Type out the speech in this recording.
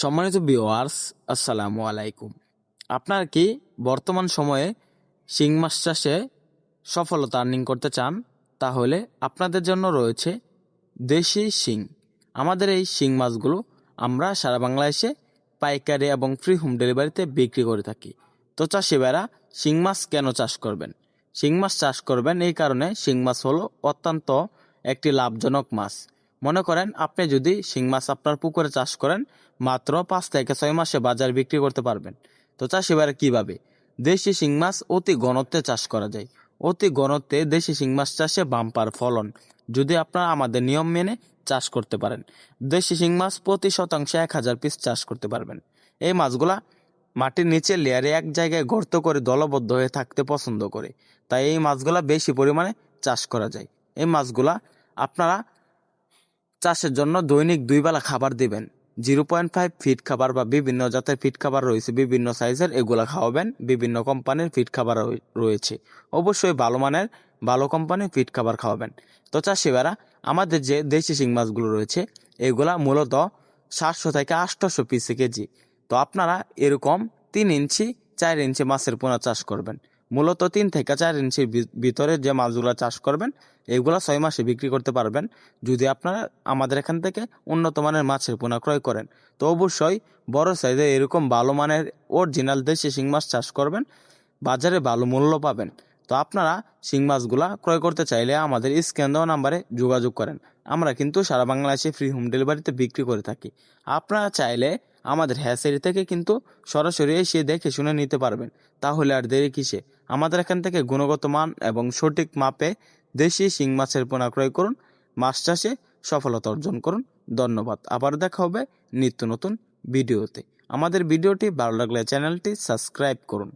সম্মানিত ভিওয়ার্স আসসালামু আলাইকুম। আপনার কি বর্তমান সময়ে শিং মাছ চাষে সফলতা আর্নিং করতে চান? তাহলে আপনাদের জন্য রয়েছে দেশি শিং। আমাদের এই শিং মাছগুলো আমরা সারা বাংলাদেশে পাইকারি এবং ফ্রি হোম ডেলিভারিতে বিক্রি করে থাকি। তো চাষি ভাইরা, শিং মাছ কেন চাষ করবেন? শিং মাছ চাষ করবেন এই কারণে শিং মাছ হলো অত্যন্ত একটি লাভজনক মাছ। মনে করেন আপনি যদি শিং মাছ আপনার পুকুরে চাষ করেন, মাত্র পাঁচ থেকে ছয় মাসে বাজারে বিক্রি করতে পারবেন। তো চাষি ভাইরা কীভাবে? দেশি শিং মাছ অতি ঘনত্বে চাষ করা যায়। অতি ঘনত্বে দেশি শিং মাছ চাষে বাম্পার ফলন, যদি আপনারা আমাদের নিয়ম মেনে চাষ করতে পারেন। দেশি শিং মাছ প্রতি শতাংশে এক হাজার পিস চাষ করতে পারবেন। এই মাছগুলা মাটির নিচে লেয়ারে এক জায়গায় গর্ত করে দলবদ্ধ হয়ে থাকতে পছন্দ করে। তাই এই মাছগুলা বেশি পরিমাণে চাষ করা যায়। এই মাছগুলা আপনারা চাষের জন্য দৈনিক দুই বেলা খাবার দিবেন। জিরো পয়েন্ট ফাইভ ফিট খাবার বা বিভিন্ন জাতের ফিট খাবার রয়েছে, বিভিন্ন সাইজের, এগুলো খাওয়াবেন। বিভিন্ন কোম্পানির ফিট খাবার রয়ে- রয়েছে। অবশ্যই ভালো মানের, ভালো কোম্পানির ফিট খাবার খাওয়াবেন। তো চাষিবারা আমাদের যে দেশি শিং মাছগুলো রয়েছে, এগুলা মূলত সাতশো থেকে আটশোশো পিসে কেজি। তো আপনারা এরকম তিন ইঞ্চি, চার ইঞ্চি মাছের পোনা চাষ করবেন। মূলত তিন থেকে চার ইঞ্চির ভিতরে যে মাছগুলো চাষ করবেন, এগুলো ছয় মাসে বিক্রি করতে পারবেন। যদি আপনারা আমাদের এখান থেকে উন্নত মানের মাছের পোনা ক্রয় করেন, তো অবশ্যই বড় সাইজে এরকম ভালো মানের অরিজিনাল দেশি শিং মাছ চাষ করবেন, বাজারে ভালো মূল্য পাবেন। তো আপনারা শিং মাছগুলা ক্রয় করতে চাইলে আমাদের স্ক্যান দেওয়া নাম্বারে যোগাযোগ করেন। আমরা কিন্তু সারা বাংলাদেশে ফ্রি হোম ডেলিভারিতে বিক্রি করে থাকি। আপনারা চাইলে আমাদের হ্যাসারি থেকে কিন্তু সরাসরি এসে দেখে শুনে নিতে পারবেন। তাহলে আর দেরি কিসে? আমাদের এখান থেকে গুণগত মান এবং সঠিক মাপে দেশি শিং মাছের পোনা ক্রয় করুন, মাছ চাষে সফলতা অর্জন করুন। ধন্যবাদ। আবার দেখা হবে নিত্য নতুন ভিডিওতে। আমাদের ভিডিওটি ভালো লাগলে চ্যানেলটি সাবস্ক্রাইব করুন।